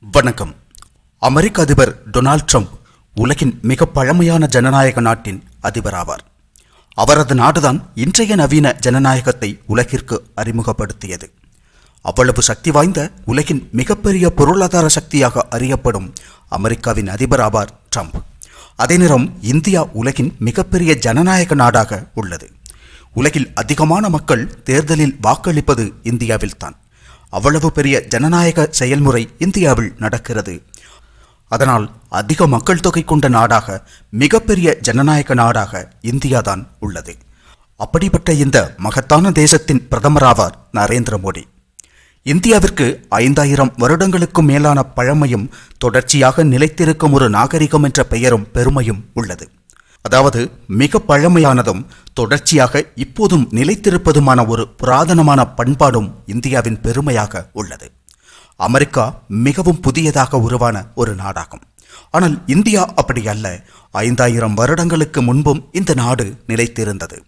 வணக்கம். அமெரிக்க அதிபர் Donald Trump உலகின் மிக பழமையான ஜனநாயக நாட்டின் அதிபர் ஆவார். அவரது நாடுதான் இன்றைய நவீன ஜனநாயகத்தை உலகிற்கு அறிமுகப்படுத்தியது. அவ்வளவு சக்தி வாய்ந்த உலகின் மிகப்பெரிய பொருளாதார சக்தியாக அறியப்படும் அமெரிக்காவின் அதிபர் ஆவார் ட்ரம்ப். அதே நேரம் இந்தியா உலகின் மிகப்பெரிய ஜனநாயக நாடாக உள்ளது. உலகில் அதிகமான மக்கள் தேர்தலில் வாக்களிப்பது இந்தியாவில்தான். அவ்வளவு பெரிய ஜனநாயக செயல்முறை இந்தியாவில் நடக்கிறது. அதனால் அதிக மக்கள் தொகை கொண்ட நாடாக மிகப்பெரிய ஜனநாயக நாடாக இந்தியாதான் உள்ளது. அப்படிப்பட்ட இந்த மகத்தான தேசத்தின் பிரதமராவார் நரேந்திர மோடி. இந்தியாவிற்கு ஐந்தாயிரம் வருடங்களுக்கும் மேலான பழமையும் தொடர்ச்சியாக நிலைத்திருக்கும் ஒரு நாகரிகம் என்ற பெயரும் பெருமையும் உள்ளது. அதாவது மிக பழமையானதும் தொடர்ச்சியாக இப்போதும் நிலைத்திருப்பதுமான ஒரு புராதனமான பண்பாடும் இந்தியாவின் பெருமையாக உள்ளது. அமெரிக்கா மிகவும் புதியதாக உருவான ஒரு நாடாகும். ஆனால் இந்தியா அப்படி அல்ல. ஐந்தாயிரம் வருடங்களுக்கு முன்பும் இந்த நாடு நிலைத்திருந்தது.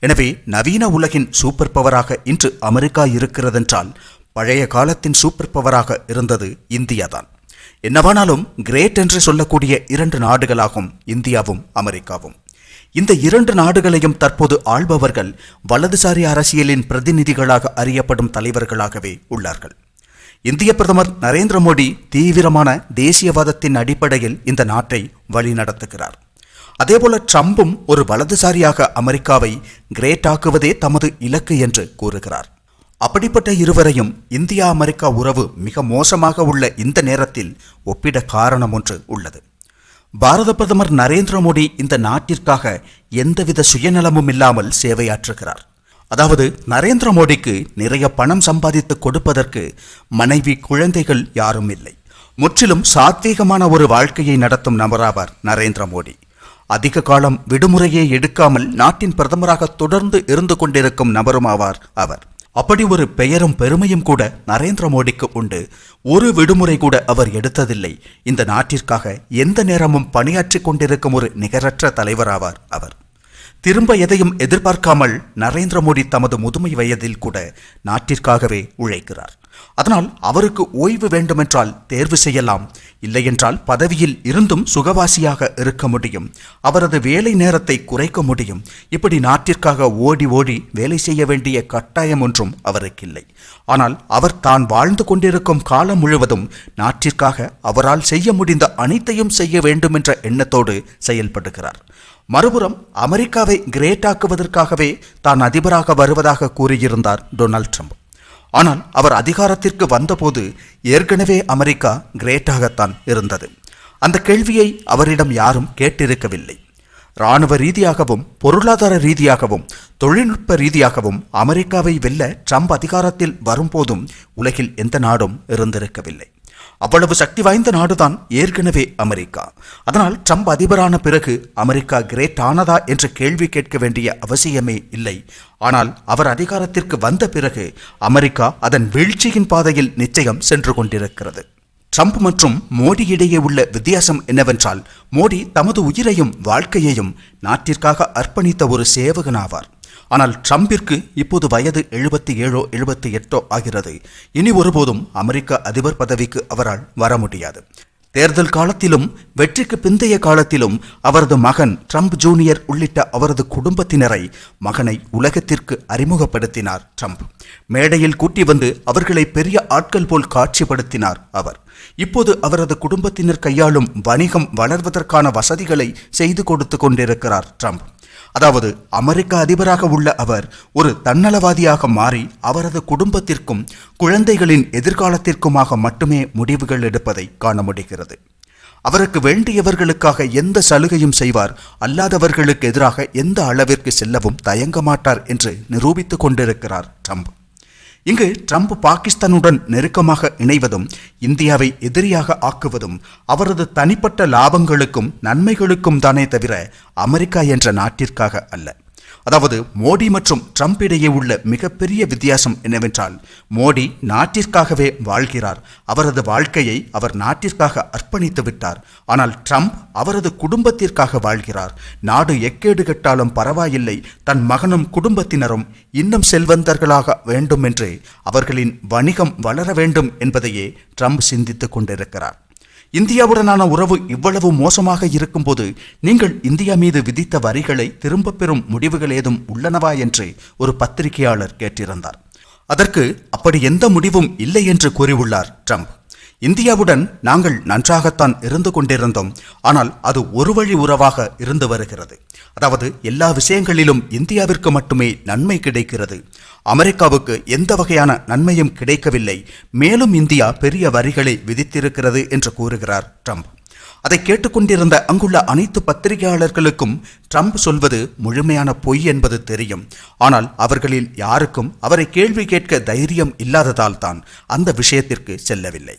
எனவே நவீன உலகின் சூப்பர் பவராக இன்று அமெரிக்கா இருக்கிறதென்றால் பழைய காலத்தின் சூப்பர் பவராக இருந்தது இந்தியாதான். என்னவானாலும் கிரேட் என்று சொல்லக்கூடிய இரண்டு நாடுகளாகும் இந்தியாவும் அமெரிக்காவும். இந்த இரண்டு நாடுகளையும் தற்போது ஆள்பவர்கள் வலதுசாரி அரசியலின் பிரதிநிதிகளாக அறியப்படும் தலைவர்களாகவே உள்ளார்கள். இந்திய பிரதமர் நரேந்திர மோடி தீவிரமான தேசியவாதத்தின் அடிப்படையில் இந்த நாட்டை வழிநடத்துகிறார். அதேபோல ட்ரம்பும் ஒரு வலதுசாரியாக அமெரிக்காவை கிரேட் ஆக்குவதே தமது இலக்கு என்று கூறுகிறார். அப்படிப்பட்ட இருவரையும் இந்தியா அமெரிக்கா உறவு மிக மோசமாக உள்ள இந்த நேரத்தில் ஒப்பிட காரணம் ஒன்று உள்ளது. பாரத பிரதமர் நரேந்திர மோடி இந்த நாட்டிற்காக எந்தவித சுயநலமும் இல்லாமல் சேவையாற்றுகிறார். அதாவது நரேந்திர மோடிக்கு நிறைய பணம் சம்பாதித்து கொடுப்பதற்கு மனைவி குழந்தைகள் யாரும் இல்லை. முற்றிலும் சாத்வீகமான ஒரு வாழ்க்கையை நடத்தும் நபராவார் நரேந்திர மோடி. அதிக காலம் விடுமுறையை எடுக்காமல் நாட்டின் பிரதமராக தொடர்ந்து இருந்து கொண்டிருக்கும் நபருமாவார் அவர். அப்படி ஒரு பெயரும் பெருமையும் கூட நரேந்திர மோடிக்கு உண்டு. ஒரு விடுமுறை கூட அவர் எடுத்ததில்லை. இந்த நாட்டிற்காக எந்த நேரமும் பணியாற்றிக் கொண்டிருக்கும் ஒரு நிகரற்ற தலைவராவார் அவர். திரும்ப எதையும் எதிர்பார்க்காமல் நரேந்திர மோடி தமது முதுமை வயதில் கூட நாட்டிற்காகவே உழைக்கிறார். அதனால் அவருக்கு ஓய்வு வேண்டுமென்றால் தேர்வு செய்யலாம். இல்லையென்றால் பதவியில் இருந்தும் சுகவாசியாக இருக்க முடியும். அவரது வேலை நேரத்தை குறைக்க முடியும். இப்படி நாட்டிற்காக ஓடி ஓடி வேலை செய்ய வேண்டிய கட்டாயம் ஒன்றும் அவருக்கு இல்லை ஆனால் அவர் தான் வாழ்ந்து கொண்டிருக்கும் காலம் முழுவதும் நாட்டிற்காக அவரால் செய்ய முடிந்த அனைத்தையும் செய்ய வேண்டும் என்ற எண்ணத்தோடு செயல்படுகிறார். மறுபுறம் அமெரிக்காவை கிரேட் ஆக்குவதற்காகவே தான் அதிபராக வருவதாக கூறியிருந்தார் டொனால்ட் ட்ரம்ப். ஆனால் அவர் அதிகாரத்திற்கு வந்தபோது ஏற்கனவே அமெரிக்கா கிரேட்டாகத்தான் இருந்தது. அந்த கேள்வியை அவரிடம் யாரும் கேட்டிருக்கவில்லை. இராணுவ ரீதியாகவும் பொருளாதார ரீதியாகவும் தொழில்நுட்ப ரீதியாகவும் அமெரிக்காவை வெல்ல ட்ரம்ப் அதிகாரத்தில் வரும்போதும் உலகில் எந்த நாடும் இருந்திருக்கவில்லை. அவ்வளவு சக்தி வாய்ந்த நாடுதான் ஏற்கனவே அமெரிக்கா. அதனால் ட்ரம்ப் அதிபரான பிறகு அமெரிக்கா கிரேட் ஆனதா என்ற கேள்வி கேட்க வேண்டிய அவசியமே இல்லை. ஆனால் அவர் அதிகாரத்திற்கு வந்த பிறகு அமெரிக்கா அதன் வீழ்ச்சியின் பாதையில் நிச்சயம் சென்று கொண்டிருக்கிறது. ட்ரம்ப் மற்றும் மோடி இடையே உள்ள வித்தியாசம் என்னவென்றால் மோடி தமது உயிரையும் வாழ்க்கையையும் நாட்டிற்காக அர்ப்பணித்த ஒரு சேவகனாவார். ஆனால் ட்ரம்பிற்கு இப்போது வயது எழுபத்தி ஏழோ எழுபத்தி எட்டோ ஆகிறது. இனி ஒருபோதும் அமெரிக்க அதிபர் பதவிக்கு அவரால் வர முடியாது. தேர்தல் காலத்திலும் வெற்றிக்கு பிந்தைய காலத்திலும் அவரது மகன் ட்ரம்ப் ஜூனியர் உள்ளிட்ட அவரது குடும்பத்தினரை மகனை உலகத்திற்கு அறிமுகப்படுத்தினார் ட்ரம்ப். மேடையில் கூட்டி வந்து அவர்களை பெரிய ஆட்கள் போல் காட்சிப்படுத்தினார் அவர். இப்போது அவரது குடும்பத்தினர் கையாளும் வணிகம் வளர்வதற்கான வசதிகளை செய்து கொடுத்து கொண்டிருக்கிறார் ட்ரம்ப். அதாவது அமெரிக்க அதிபராக உள்ள அவர் ஒரு தன்னலவாதியாக மாறி அவரது குடும்பத்திற்கும் குழந்தைகளின் எதிர்காலத்திற்குமாக மட்டுமே முடிவுகள் எடுப்பதை காண முடிகிறது. அவருக்கு வேண்டியவர்களுக்காக எந்த சலுகையும் செய்வார் அல்லாதவர்களுக்கு எதிராக எந்த அளவிற்கு செல்லவும் தயங்க மாட்டார் என்று நிரூபித்துக் கொண்டிருக்கிறார் ட்ரம்ப். இங்கு ட்ரம்ப் பாகிஸ்தானுடன் நெருக்கமாக இணைவதும் இந்தியாவை எதிரியாக ஆக்குவதும் அவரது தனிப்பட்ட லாபங்களுக்கும் நன்மைகளுக்கும் தானே தவிர அமெரிக்கா என்ற நாட்டிற்காக அல்ல. அதாவது மோடி மற்றும் ட்ரம்ப் இடையே உள்ள மிகப்பெரிய வித்தியாசம் என்னவென்றால் மோடி நாட்டிற்காகவே வாழ்கிறார். அவரது வாழ்க்கையை அவர் நாட்டிற்காக அர்ப்பணித்து விட்டார். ஆனால் ட்ரம்ப் அவரது குடும்பத்திற்காக வாழ்கிறார். நாடு எக்கேடு கெட்டாலும் பரவாயில்லை. தன் மகனும் குடும்பத்தினரும் இன்னும் செல்வந்தர்களாக வேண்டும் என்று அவர்களின் வணிகம் வளர வேண்டும் என்பதையே ட்ரம்ப் சிந்தித்துக் கொண்டிருக்கிறார். இந்தியாவுடனான உறவு இவ்வளவு மோசமாக இருக்கும்போது நீங்கள் இந்தியா மீது விதித்த வரிகளை திரும்பப் பெறும் முடிவுகள் ஏதும் உள்ளனவா என்று ஒரு பத்திரிகையாளர் கேட்டிருந்தார். அதற்கு அப்படி எந்த முடிவும் இல்லை என்று கூறியுள்ளார் ட்ரம்ப். இந்தியாவுடன் நாங்கள் நன்றாகத்தான் இருந்து கொண்டிருந்தோம். ஆனால் அது ஒரு வழி உறவாக இருந்து வருகிறது. அதாவது எல்லா விஷயங்களிலும் இந்தியாவிற்கு மட்டுமே நன்மை கிடைக்கிறது. அமெரிக்காவுக்கு எந்த வகையான நன்மையும் கிடைக்கவில்லை. மேலும் இந்தியா பெரிய வரிகளை விதித்திருக்கிறது என்று கூறுகிறார் ட்ரம்ப். அதை கேட்டுக்கொண்டிருந்த அங்குள்ள அனைத்து பத்திரிகையாளர்களுக்கும் ட்ரம்ப் சொல்வது முழுமையான பொய் என்பது தெரியும். ஆனால் அவர்களில் யாருக்கும் அவரை கேள்வி கேட்க தைரியம் இல்லாததால் தான் அந்த விஷயத்திற்கு செல்லவில்லை.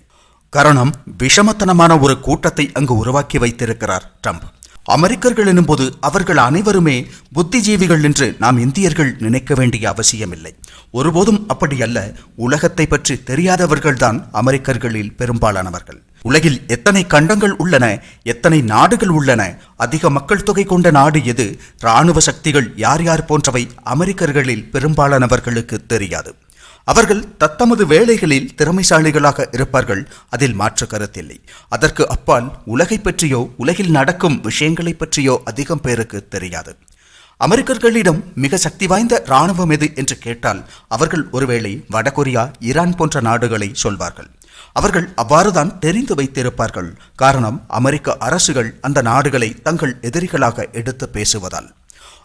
காரணம் விஷமத்தனமான ஒரு கூட்டத்தை அங்கு உருவாக்கி வைத்திருக்கிறார் ட்ரம்ப். அமெரிக்கர்கள் எனும்போது அவர்கள் அனைவருமே புத்திஜீவிகள் என்று நாம் இந்தியர்கள் நினைக்க வேண்டிய அவசியமில்லை. ஒருபோதும் அப்படி அல்ல உலகத்தை பற்றி தெரியாதவர்கள்தான் அமெரிக்கர்களில் பெரும்பாலானவர்கள். உலகில் எத்தனை கண்டங்கள் உள்ளன எத்தனை நாடுகள் உள்ளன அதிக மக்கள் தொகை கொண்ட நாடு எது இராணுவ சக்திகள் யார் யார் போன்றவை அமெரிக்கர்களில் பெரும்பாலானவர்களுக்கு தெரியாது. அவர்கள் தத்தமது வேலைகளில் திறமைசாலிகளாக இருப்பார்கள் அதில் மாற்று கருத்தில்லை. அதற்கு அப்பால் உலகை பற்றியோ உலகில் நடக்கும் விஷயங்களை பற்றியோ அதிகம் பேருக்கு தெரியாது. அமெரிக்கர்களிடம் மிக சக்தி வாய்ந்த இராணுவம் எது என்று கேட்டால் அவர்கள் ஒருவேளை வடகொரியா ஈரான் போன்ற நாடுகளை சொல்வார்கள். அவர்கள் அவ்வாறுதான் தெரிந்து வைத்திருப்பார்கள். காரணம் அமெரிக்க அரசுகள் அந்த நாடுகளை தங்கள் எதிரிகளாக எடுத்து பேசுவதால்.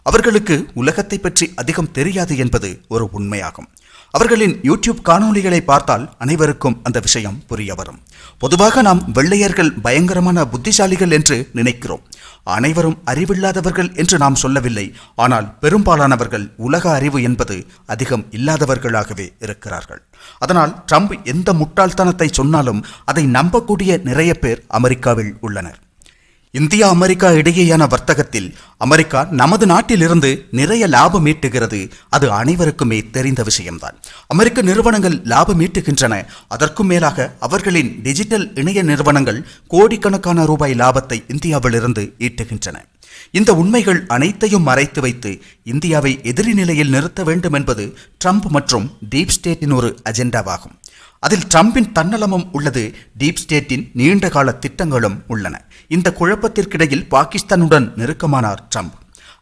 அவர்களுக்கு உலகத்தை பற்றி அதிகம் தெரியாது என்பது ஒரு உண்மையாகும். அவர்களின் யூடியூப் காணொளிகளை பார்த்தால் அனைவருக்கும் அந்த விஷயம் புரிய வரும். பொதுவாக நாம் வெள்ளையர்கள் பயங்கரமான புத்திசாலிகள் என்று நினைக்கிறோம். அனைவரும் அறிவில்லாதவர்கள் என்று நாம் சொல்லவில்லை. ஆனால் பெரும்பாலானவர்கள் உலக அறிவு என்பது அதிகம் இல்லாதவர்களாகவே இருக்கிறார்கள். அதனால் ட்ரம்ப் எந்த முட்டாள்தனத்தை சொன்னாலும் அதை நம்பக்கூடிய நிறைய பேர் அமெரிக்காவில் உள்ளனர். இந்தியா அமெரிக்கா இடையேயான வர்த்தகத்தில் அமெரிக்கா நமது நாட்டிலிருந்து நிறைய லாபம் ஈட்டுகிறது. அது அனைவருக்குமே தெரிந்த விஷயம்தான். அமெரிக்க நிறுவனங்கள் லாபம் ஈட்டுகின்றன. அதற்கும் மேலாக அவர்களின் டிஜிட்டல் இணைய நிறுவனங்கள் கோடிக்கணக்கான ரூபாய் லாபத்தை இந்தியாவிலிருந்து ஈட்டுகின்றன. இந்த உண்மைகள் அனைத்தையும் மறைத்து வைத்து இந்தியாவை எதிரி நிலையில் நிறுத்த வேண்டும் என்பது ட்ரம்ப் மற்றும் டீப் ஸ்டேட்டின் ஒரு அஜெண்டாவாகும் அதில் ட்ரம்பின் தன்னலமும் உள்ளது டீப் ஸ்டேட்டின் நீண்டகால திட்டங்களும் உள்ளன. இந்த குழப்பத்திற்கிடையில் பாகிஸ்தானுடன் நெருக்கமானார் ட்ரம்ப்.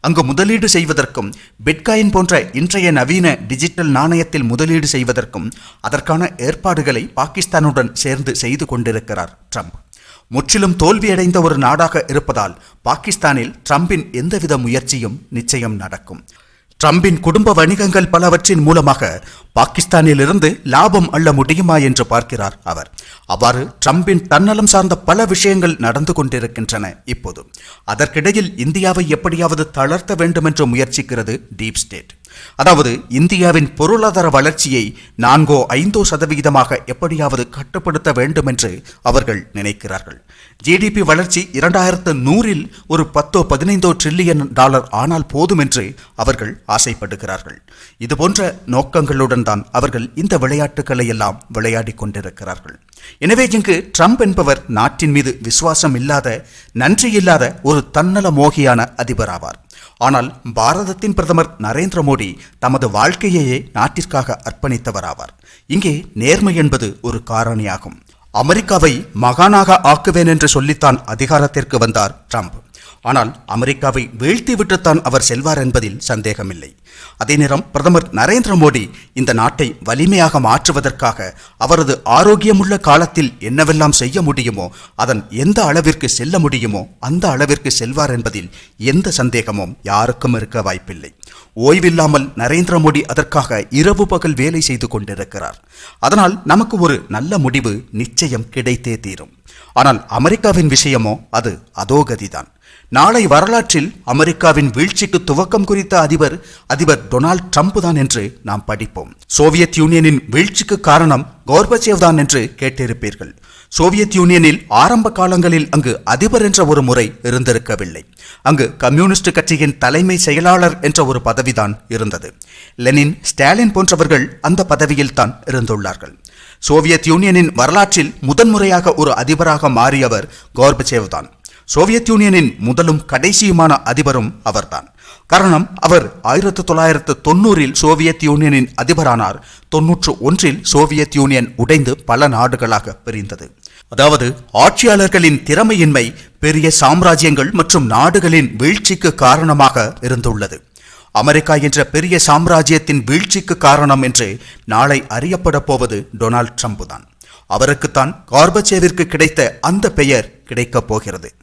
அங்கு முதலீடு செய்வதற்கும் பிட்காயின் போன்ற இன்றைய நவீன டிஜிட்டல் நாணயத்தில் முதலீடு செய்வதற்கும் அதற்கான ஏற்பாடுகளை பாகிஸ்தானுடன் சேர்ந்து செய்து கொண்டிருக்கிறார் ட்ரம்ப். முற்றிலும் தோல்வியடைந்த ஒரு நாடாக இருப்பதால் பாகிஸ்தானில் ட்ரம்பின் எந்தவித முயற்சியும் நிச்சயம் நடக்கும். ட்ரம்பின் குடும்ப வணிகங்கள் பலவற்றின் மூலமாக பாகிஸ்தானிலிருந்து லாபம் அள்ள முடியுமா என்று பார்க்கிறார் அவர். அவ்வாறு ட்ரம்பின் தன்னலம் சார்ந்த பல விஷயங்கள் நடந்து கொண்டிருக்கின்றன இப்போது. அதற்கிடையில் இந்தியாவை எப்படியாவது தளர்த்த வேண்டும் என்று முயற்சிக்கிறது டீப் ஸ்டேட். அதாவது இந்தியாவின் பொருளாதார வளர்ச்சியை நான்கோ ஐந்தோ சதவிகிதமாக எப்படியாவது கட்டுப்படுத்த வேண்டும் என்று அவர்கள் நினைக்கிறார்கள். ஜிடிபி வளர்ச்சி இரண்டாயிரத்து நூறில் ஒரு பத்தோ பதினைந்தோ ட்ரில்லியன் டாலர் ஆனால் போதும் என்று அவர்கள் ஆசைப்படுகிறார்கள். இதுபோன்ற நோக்கங்களுடன் தான் அவர்கள் இந்த விளையாட்டுகளை எல்லாம் விளையாடிக் கொண்டிருக்கிறார்கள். எனவே இங்கு ட்ரம்ப் என்பவர் நாட்டின் மீது விசுவாசம் இல்லாத நன்றி இல்லாத ஒரு தன்னல மோகியான அதிபராவார் ஆனால் பாரதத்தின் பிரதமர் நரேந்திர மோடி தமது வாழ்க்கையையே நாட்டிற்காக அர்ப்பணித்தவராவார். இங்கே நேர்மை என்பது ஒரு காரணியாகும். அமெரிக்காவை மகானாக ஆக்குவேன் என்று சொல்லித்தான் அதிகாரத்திற்கு வந்தார் ட்ரம்ப். ஆனால் அமெரிக்காவை வீழ்த்திவிட்டுத்தான் அவர் செல்வார் என்பதில் சந்தேகமில்லை. அதே நேரம் பிரதமர் நரேந்திர மோடி இந்த நாட்டை வலிமையாக மாற்றுவதற்காக அவரது ஆரோக்கியமுள்ள காலத்தில் என்னவெல்லாம் செய்ய முடியுமோ அதன் எந்த அளவிற்கு செல்ல முடியுமோ அந்த அளவிற்கு செல்வார் என்பதில் எந்த சந்தேகமும் யாருக்கும் இருக்க வாய்ப்பில்லை. ஓய்வில்லாமல் நரேந்திர மோடி அதற்காக இரவு பகல் வேலை செய்து கொண்டிருக்கிறார். அதனால் நமக்கு ஒரு நல்ல முடிவு நிச்சயம் கிடைத்தே தீரும். ஆனால் அமெரிக்காவின் விஷயமோ அது அதோகதிதான். நாளை வரலாற்றில் அமெரிக்காவின் வீழ்ச்சிக்கு துவக்கம் குறித்த அதிபர் அதிபர் டொனால்ட் ட்ரம்ப் தான் என்று நாம் படிப்போம். சோவியத் யூனியனின் வீழ்ச்சிக்கு காரணம் கோர்பச்சேவ் தான் என்று கேட்டிருப்பீர்கள். சோவியத் யூனியனில் ஆரம்ப காலங்களில் அங்கு அதிபர் என்ற ஒரு முறை இருந்திருக்கவில்லை. அங்கு கம்யூனிஸ்ட் கட்சியின் தலைமை செயலாளர் என்ற ஒரு பதவிதான் இருந்தது. லெனின் ஸ்டாலின் போன்றவர்கள் அந்த பதவியில் தான் இருந்துள்ளார்கள். சோவியத் யூனியனின் வரலாற்றில் முதன்முறையாக ஒரு அதிபராக மாறியவர் கோர்பச்சேவ் தான். சோவியத் யூனியனின் முதலும் கடைசியுமான அதிபரும் அவர்தான். காரணம் அவர் ஆயிரத்தி தொள்ளாயிரத்து தொண்ணூறில் சோவியத் யூனியனின் அதிபரானார். தொன்னூற்று ஒன்றில் சோவியத் யூனியன் உடைந்து பல நாடுகளாக பிரிந்தது. அதாவது ஆட்சியாளர்களின் திறமையின்மை பெரிய சாம்ராஜ்யங்கள் மற்றும் நாடுகளின் வீழ்ச்சிக்கு காரணமாக இருந்துள்ளது. அமெரிக்கா என்ற பெரிய சாம்ராஜ்யத்தின் வீழ்ச்சிக்கு காரணம் என்று நாளை அறியப்பட போவது டொனால்ட் ட்ரம்ப் தான் அவருக்குத்தான் கார்பச்சேவிற்கு கிடைத்த அந்த பெயர் கிடைக்கப் போகிறது.